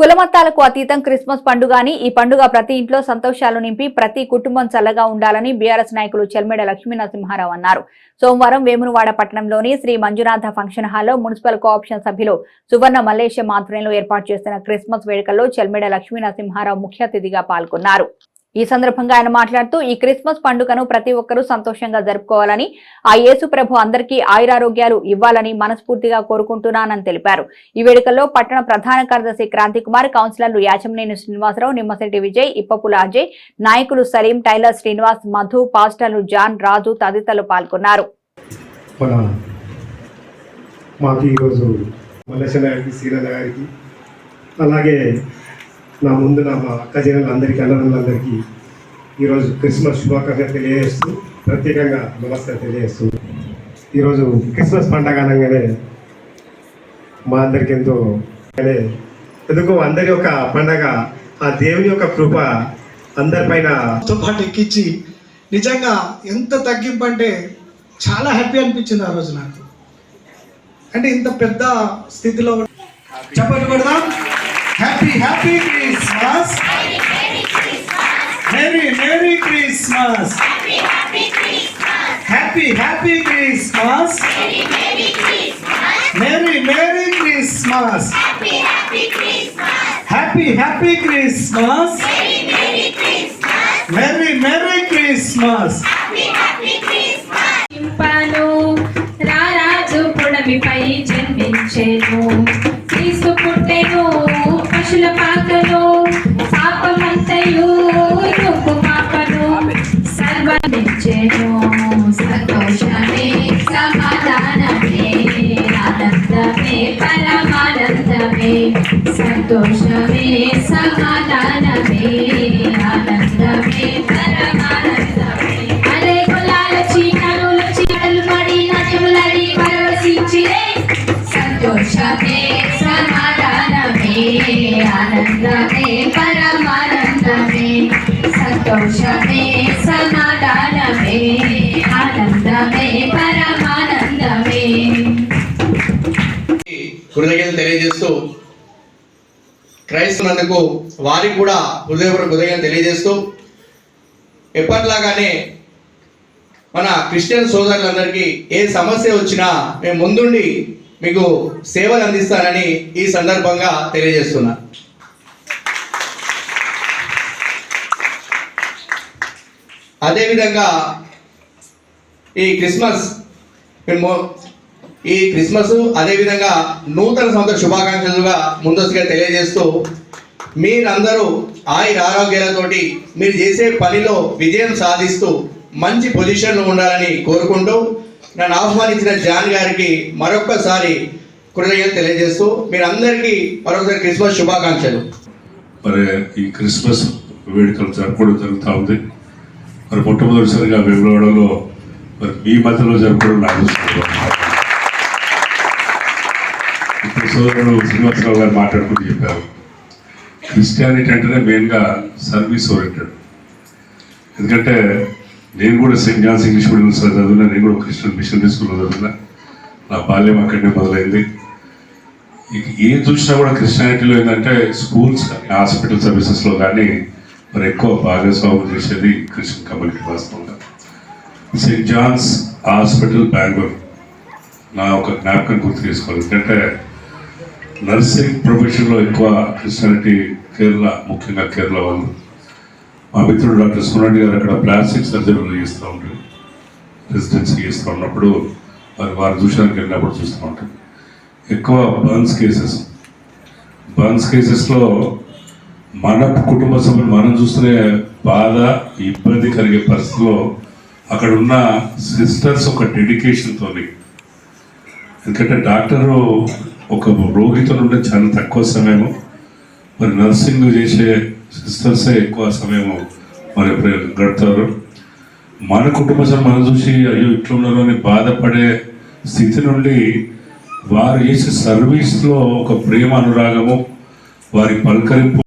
కులమతాలకు అతీతం క్రిస్మస్ పండుగ అని ఈ పండుగ ప్రతి ఇంట్లో సంతోషాలు నింపి ప్రతి కుటుంబం చల్లగా ఉండాలని బీఆర్ఎస్ నాయకులు చెల్మెడ లక్ష్మీనరసింహారావు అన్నారు. సోమవారం వేమునవాడ పట్టణంలోని శ్రీ మంజునాథ ఫంక్షన్ హాల్లో మున్సిపల్ కోఆప్షన్ సభ్యులు సువర్ణ మల్లేశం ఆధ్వర్యంలో ఏర్పాటు చేస్తున్న క్రిస్మస్ వేడుకల్లో చెల్మెడ లక్ష్మీనరసింహారావు ముఖ్య అతిథిగా పాల్గొన్నారు. ఈ సందర్భంగా ఆయన మాట్లాడుతూ ఈ క్రిస్మస్ పండుగను ప్రతి ఒక్కరూ సంతోషంగా జరుపుకోవాలని ఆ యేసు ప్రభు అందరికీ ఆయురారోగ్యాలు ఇవ్వాలని మనస్ఫూర్తిగా కోరుకుంటున్నానని తెలిపారు. ఈ వేడుకల్లో పట్టణ ప్రధాన కార్యదర్శి క్రాంతి కుమార్ కౌన్సిలర్లు యాచమనేని శ్రీనివాసరావు నిమ్మశెట్టి విజయ్ ఇప్పపుల అజయ్ నాయకులు సలీం టైలర్ శ్రీనివాస్ మధు పాస్టర్లు జాన్ రాజు తదితరులు పాల్గొన్నారు. మాకు ఈరోజు గారికి గారికి అలాగే నా ముందు నా మా అక్క అందరికీ అన్నదమ్ములందరికీ ఈరోజు క్రిస్మస్ శుభాకాంక్షలు తెలియజేస్తూ ప్రత్యేకంగా నమస్కారం తెలియజేస్తూ ఈరోజు క్రిస్మస్ పండగ అనగానే మా అందరికి ఎంతో ఎందుకో అందరి యొక్క పండగ ఆ దేవుని యొక్క కృప అందరిపైన తో పాటు ఎక్కించి నిజంగా ఎంత తగ్గింపు అంటే చాలా హ్యాపీ అనిపించింది ఆ రోజు నాకు. అంటే ఇంత పెద్ద స్థితిలో happy happy Christmas merry merry Christmas happy happy Christmas merry merry Christmas happy happy Christmas merry merry Christmas ఆనందమే పరమానందమే సంతోషమే సమాధానమే ఆనందమే పరమానందమే. అరే కులాల చీకరుల చీకలు పడి నటులడి పరవశించిరే. సంతోషమే సమాధానమే ఆనందమే పరమానందమే. సంతోషమే సమాధానమే ఆనందమే కృతజ్ఞతలు తెలియజేస్తూ క్రైస్తవులందుకు వారికి కూడా హృదయపూర్వక కృతజ్ఞతలు తెలియజేస్తూ ఎప్పటిలాగానే మన క్రిస్టియన్ సోదరులందరికీ ఏ సమస్య వచ్చినా మేము ముందుండి మీకు సేవలు అందిస్తానని ఈ సందర్భంగా తెలియజేస్తున్నా. అదేవిధంగా ఈ క్రిస్మస్ మేము ఈ క్రిస్మస్ అదేవిధంగా నూతన సంవత్సర శుభాకాంక్షలుగా ముందస్తుగా తెలియజేస్తూ మీరందరూ ఆయుర ఆరోగ్యాలతోటి మీరు చేసే పనిలో విజయం సాధిస్తూ మంచి పొజిషన్లో ఉండాలని కోరుకుంటూ నన్ను ఆహ్వానించిన జాన్ గారికి మరొక్కసారి కృతజ్ఞత తెలియజేస్తూ మీరందరికీ మరొకసారి క్రిస్మస్ శుభాకాంక్షలు. మరి ఈ క్రిస్మస్ వేడుకలు జరుపుకోవడం జరుగుతూ ఉంది. మరి మొట్టమొదటిసారిగా వేములవాడలో మరి మీ మధ్యలో జరుపుకోవడం నాకు సోదరుడు శ్రీనివాసరావు గారు మాట్లాడుకుంటూ చెప్పారు. క్రిస్టియానిటీ అంటేనే మెయిన్గా సర్వీస్ ఓరియంటెడ్ ఎందుకంటే నేను కూడా సెయింట్ జాన్స్ ఇంగ్లీష్ మీడియం స్కూల్లో చదివినా నేను కూడా క్రిస్టియన్ మిషనరీ స్కూల్లో చదివినా నా బాల్యం అక్కడనే మొదలైంది. ఇక ఏం చూసినా కూడా క్రిస్టియానిటీలో ఏంటంటే స్కూల్స్ కానీ హాస్పిటల్ సర్వీసెస్లో కానీ మరి ఎక్కువ భాగస్వామ్యం చేసేది క్రిస్టియన్ కమ్యూనిటీ వాస్తవంగా. సెయింట్ జాన్స్ హాస్పిటల్ బెంగళూరు నా ఒక జ్ఞాపకం గుర్తు చేసుకోవాలి. ఎందుకంటే నర్సింగ్ ప్రొఫెషన్లో ఎక్కువ క్రిస్టియానిటీ కేరళ ముఖ్యంగా కేరళ వాళ్ళు. మా మిత్రుడు డాక్టర్ సునాడి గారు అక్కడ ప్లాస్టిక్ సర్జరీలు చేస్తూ ఉంటారు రెసిడెన్సీ చేస్తూ ఉన్నప్పుడు వారు వారు చూసానికి వెళ్ళినప్పుడు చూస్తూ ఉంటారు ఎక్కువ బర్న్స్ కేసెస్ బర్న్స్ కేసెస్లో మన కుటుంబ సభ్యులు మనం చూస్తున్న బాధ ఇబ్బంది కలిగే పరిస్థితిలో అక్కడ ఉన్న సిస్టర్స్ ఒక డెడికేషన్తోని ఎందుకంటే డాక్టరు ఒక రోగితో ఉండే చాలా తక్కువ సమయము. మరి నర్సింగ్ చేసే సిస్టర్సే ఎక్కువ సమయము మరి గడుపుతారు. మన కుటుంబ సభ్యులు మనం చూసి అయ్యో ఇట్లా ఉన్నారో అని బాధపడే స్థితి నుండి వారు చేసే సర్వీస్లో ఒక ప్రేమ అనురాగము వారి పలకరింపు